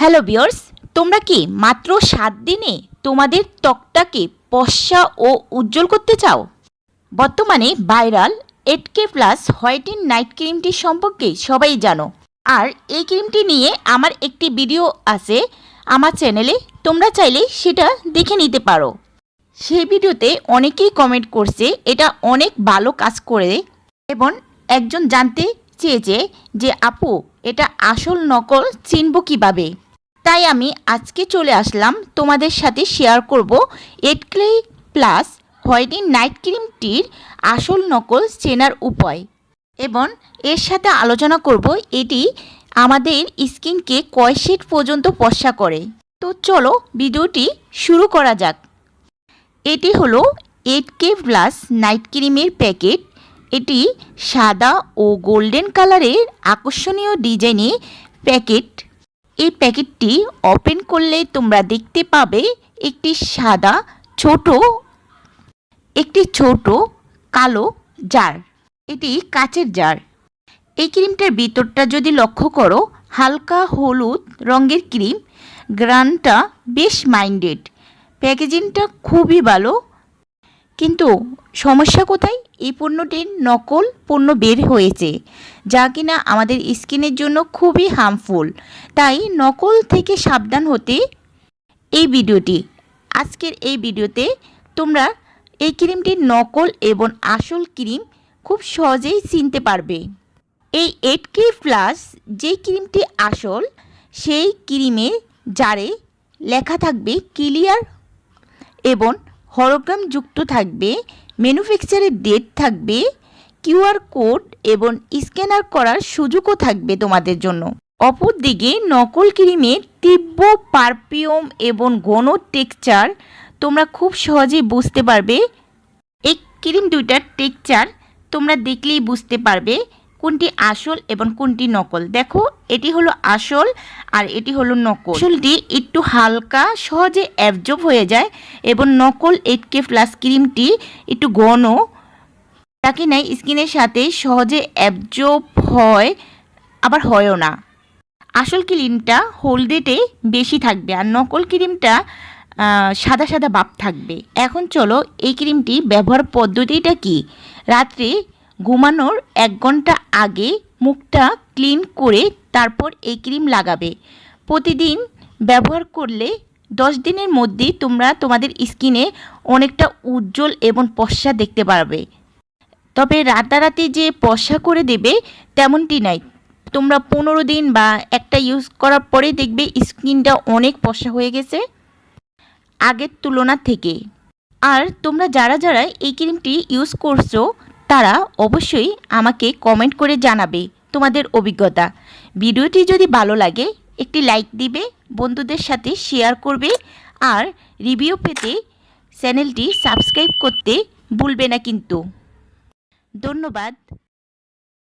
Hello বিয়ার্স তোমরা কি মাত্র সাত দিনে তোমাদের ত্বকটাকে পশা ও উজ্জ্বল করতে চাও? বর্তমানে viral eight K plus whitening night ক্রিমটি সম্পর্কে সবাই জানো। আর এই ক্রিমটি নিয়ে আমার একটি ভিডিও আছে, আমার চ্যানেলে তোমরা চাইলে সেটা দেখে নিতে পারো। সেই ভিডিওতে অনেকেই কমেন্ট করছে, এটা অনেক ভালো কাজ করে এবং একজন জানতে চেয়েছে যে, আপু, এটা আসল নকল চিনব কীভাবে? তাই আমি আজকে চলে আসলাম তোমাদের সাথে শেয়ার করব eight K plus whitening night ক্রিমটির আসল নকল চেনার উপায়। এবং এর সাথে আলোচনা করব এটি আমাদের স্কিনকে কয় শেড পর্যন্ত পশা করে। তো চলো ভিডিওটি শুরু করা যাক। এটি হলো এইট কে প্লাস নাইট ক্রিমের প্যাকেট এটি সাদা ও গোল্ডেন কালারের আকর্ষণীয় ডিজাইনে প্যাকেট এই প্যাকেটটি ওপেন করলে তোমরা দেখতে পাবে একটি সাদা, ছোট, একটি ছোট কালো জার এটি কাচের জার এই ক্রিমটার ভিতরটা যদি লক্ষ্য করো, হালকা হলুদ রঙের ক্রিম। গ্রানটা বেশ মাইন্ডেড। প্যাকেজিংটা খুবই ভালো। কিন্তু সমস্যা কোথায়? এই পণ্যটির নকল পণ্য বের হয়েছে, যা কিনা আমাদের স্কিনের জন্য খুবই হার্মফুল তাই নকল থেকে সাবধান হতে এই ভিডিওটি, আজকের এই ভিডিওতে তোমরা এই ক্রিমটির নকল এবং আসল ক্রিম খুব সহজেই চিনতে পারবে। এই এইট কে প্লাস যে ক্রিমটি আসল, সেই ক্রিমে জারে লেখা থাকবে ক্লিয়ার এবং হলোগ্রাম যুক্ত থাকবে, ম্যানুফ্যাকচারের ডেট থাকবে কিউআর কোড এবং স্ক্যানার করার সুযোগও থাকবে তোমাদের জন্য। অপরদিকে নকল ক্রিমের তীব্র পারফিউম এবং ঘন টেক্সচার তোমরা খুব সহজেই বুঝতে পারবে। এই ক্রিম দুইটার টেক্সচার তোমরা দেখলেই বুঝতে পারবে। কোনটি আসল এবং কোনটি নকল? দেখো, এটি হলো আসল আর এটি হলো নকল। আসলটি একটু হালকা, সহজে অ্যাবজর্ব হয়ে যায় এবং নকল এইট কে প্লাস ক্রিমটি একটু ঘন। তাকে নাই স্কিনের সাথে সহজে অ্যাবজর্ব হয়, আবার হয়ও না। আসল ক্রিমটা হোলডেটে বেশি থাকবে আর নকল ক্রিমটা সাদা সাদা ভাব থাকবে। এখন চলো এই ক্রিমটি ব্যবহার পদ্ধতিটা কি? রাত্রে ঘুমানোর এক ঘণ্টা আগে মুখটা ক্লিন করে তারপর এই ক্রিম লাগাবে। প্রতিদিন ব্যবহার করলে দশ দিনের মধ্যেই তোমরা তোমাদের স্কিনে অনেকটা উজ্জ্বল এবং পশ্চা দেখতে পারবে। তবে রাতারাতি যে পশা করে দেবে তেমনটি নাই তোমরা পনেরো দিন বা একটা ইউজ করার পরে দেখবে স্কিনটা অনেক পশা হয়ে গেছে। আগের তুলনা থেকে। আর তোমরা যারা যারা এই ক্রিমটি ইউজ করছ তারা অবশ্যই আমাকে কমেন্ট করে জানাবে তোমাদের অভিজ্ঞতা। ভিডিওটি যদি ভালো লাগে, একটি লাইক দিবে, বন্ধুদের সাথে শেয়ার করবে, আর রিভিউ পেতে চ্যানেলটি সাবস্ক্রাইব করতে ভুলবে না কিন্তু। ধন্যবাদ।